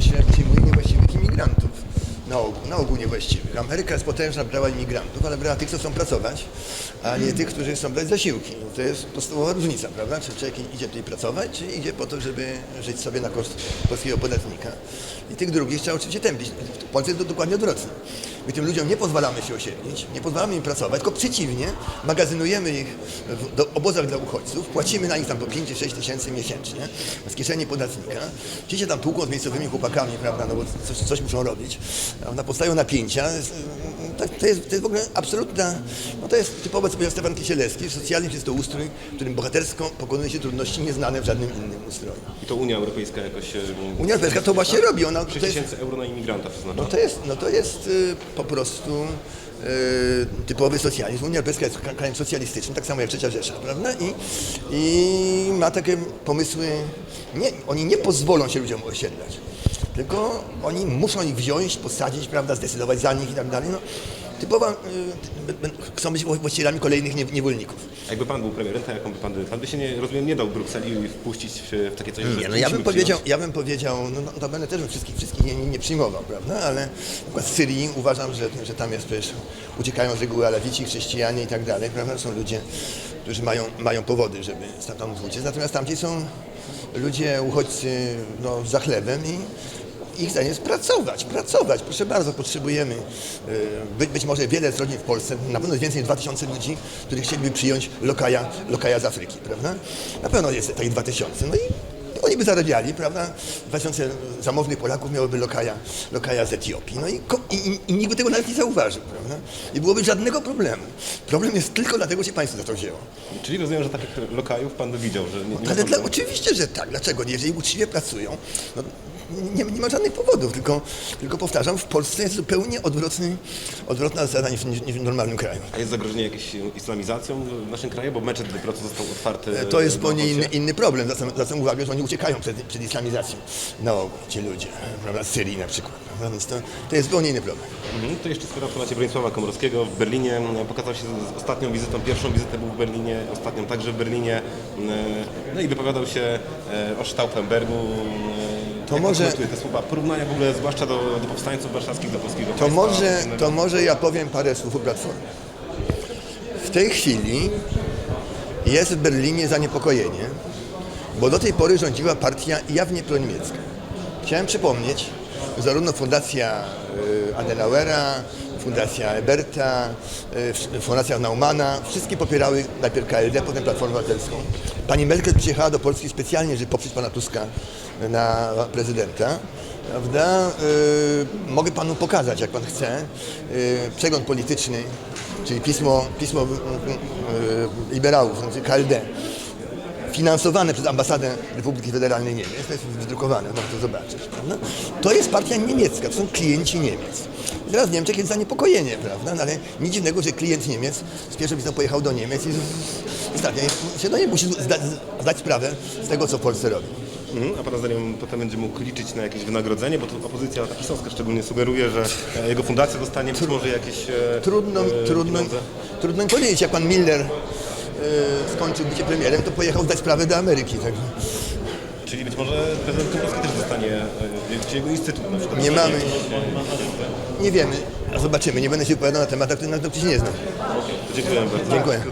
bo się przyjmuje niewłaściwych imigrantów. Na ogół, na ogół niewłaściwych. Ameryka jest potężna, brała imigrantów, ale brała tych, co chcą pracować, a nie tych, którzy chcą brać zasiłki. To jest podstawowa różnica, prawda? Czy człowiek idzie tutaj pracować, czy idzie po to, żeby żyć sobie na koszt polskiego podatnika. I tych drugich trzeba oczywiście tępić. W Polsce jest to dokładnie odwrotnie. My tym ludziom nie pozwalamy się osiedlić, nie pozwalamy im pracować, tylko przeciwnie, magazynujemy ich w do obozach dla uchodźców, płacimy na nich tam po 5 czy 6 tysięcy miesięcznie z kieszeni podatnika. Ci się tam tłuką z miejscowymi chłopakami, prawda, no bo coś, coś muszą robić. Prawda, powstają napięcia. To, to, jest, to jest w ogóle absolutna, no to jest typowo, co powiedział Stefan Kisielewski, socjalizm jest to ustrój, w którym bohatersko pokonuje się trudności nieznane w żadnym innym ustroju. I to Unia Europejska jakoś... Unia Europejska to właśnie robi. Ona, to 6 jest, tysięcy euro na imigranta przeznacza. no to jest, no to jest y, po prostu y, typowy socjalizm. Unia Europejska jest kra- krajem socjalistycznym, tak samo jak Trzecia Rzesza, prawda? I, I ma takie pomysły, nie, oni nie pozwolą się ludziom osiedlać, tylko oni muszą ich wziąć, posadzić, prawda, zdecydować za nich i tak dalej. No, typowa, y, chcą być właścicielami kolejnych nie- niewolników. A Jakby pan był premierem, to jaką by pan... Pan by się, nie, rozumiem, nie dał Brukseli wpuścić w, w takie coś, Nie, no ja bym powiedział, ja bym powiedział, no, no to będę też bym wszystkich, wszystkich nie, nie, przyjmował, prawda? Ale na przykład z Syrii uważam, że, że tam jest przecież, uciekają z reguły Alawici, chrześcijanie i tak dalej, prawda? Są ludzie, którzy mają, mają powody, żeby stamtąd uciec. Natomiast tamci są ludzie, uchodźcy no, za chlebem i ich zdaniem jest pracować, pracować. Proszę bardzo, potrzebujemy y, być, być może wiele rodzin w Polsce, na pewno więcej niż 2000 ludzi, których chcieliby przyjąć lokaja, lokaja z Afryki, prawda? Na pewno jest takich 2000. No i oni by zarabiali, prawda? 2000 zamożnych Polaków miałoby lokaja, lokaja z Etiopii. No i, i, i, i nawet nie zauważył, prawda? Nie byłoby żadnego problemu. Problem jest tylko dlatego, że się państwo za to wzięło. Czyli rozumiem, że takich lokajów pan widział, że nie, nie ma Ale dla, problemu. oczywiście, że tak. Dlaczego nie? Jeżeli uczciwie pracują, no, nie, nie ma żadnych powodów, tylko, tylko powtarzam, w Polsce jest zupełnie odwrotny, odwrotna zasada niż, niż, w normalnym kraju. A jest zagrożenie jakąś islamizacją w naszym kraju? Bo meczet co został otwarty. To jest zupełnie inny, Ochocie. inny problem. Zwracam, zwracam uwagę, że oni uciekają przed, przed islamizacją na ogół, ci ludzie, prawda, z Syrii na przykład. Prawda? Więc to, to jest zupełnie inny problem. Mhm. To jeszcze skoro temacie Bronisława Komorowskiego w Berlinie e, pokazał się z ostatnią wizytą, pierwszą wizytę był w Berlinie, ostatnią także w Berlinie. E, No i wypowiadał się e, o Stauffenbergu. To Jak może- te słowa, porównania w ogóle zwłaszcza do, do powstańców warszawskich, do polskiego To państwa może, innego. to może ja powiem parę słów o Platformie. W tej chwili jest w Berlinie zaniepokojenie, bo do tej pory rządziła partia jawnie proniemiecka. Chciałem przypomnieć, że zarówno Fundacja y, Adenauera, Fundacja Eberta, y, Fundacja Naumana, wszystkie popierały najpierw KLD, potem Platformę Obywatelską. Pani Merkel przyjechała do Polski specjalnie, żeby poprzeć pana Tuska na prezydenta. Prawda? Y, mogę panu pokazać, jak pan chce, y, przegląd polityczny, czyli pismo, pismo liberałów, znaczy KLD, finansowane przez ambasadę Republiki Federalnej Niemiec, to jest wydrukowane, można to zobaczyć, prawda? To jest partia niemiecka, to są klienci Niemiec. I teraz w Niemczech jest zaniepokojenie, prawda? No ale nic dziwnego, że klient Niemiec z pierwszą wizytą pojechał do Niemiec i ostatnio się do niej musi zdać, zdać sprawę z tego, co w Polsce robi. Mhm. A pana zdaniem potem będzie mógł liczyć na jakieś wynagrodzenie, bo tu opozycja ta pisowska szczególnie sugeruje, że e, jego fundacja dostanie być może jakieś e, Trudno, e, trudno, trudno mi powiedzieć, jak pan Miller skończył bycie premierem, to pojechał zdać sprawę do Ameryki. Tak? Czyli być może prezydent Komorowski też dostanie, e, czy jego instytut na przykład. Nie mamy, nie wiemy, a zobaczymy. Nie będę się wypowiadał na tematach, których na to się nie znam. Dziękuję bardzo. Dziękuję.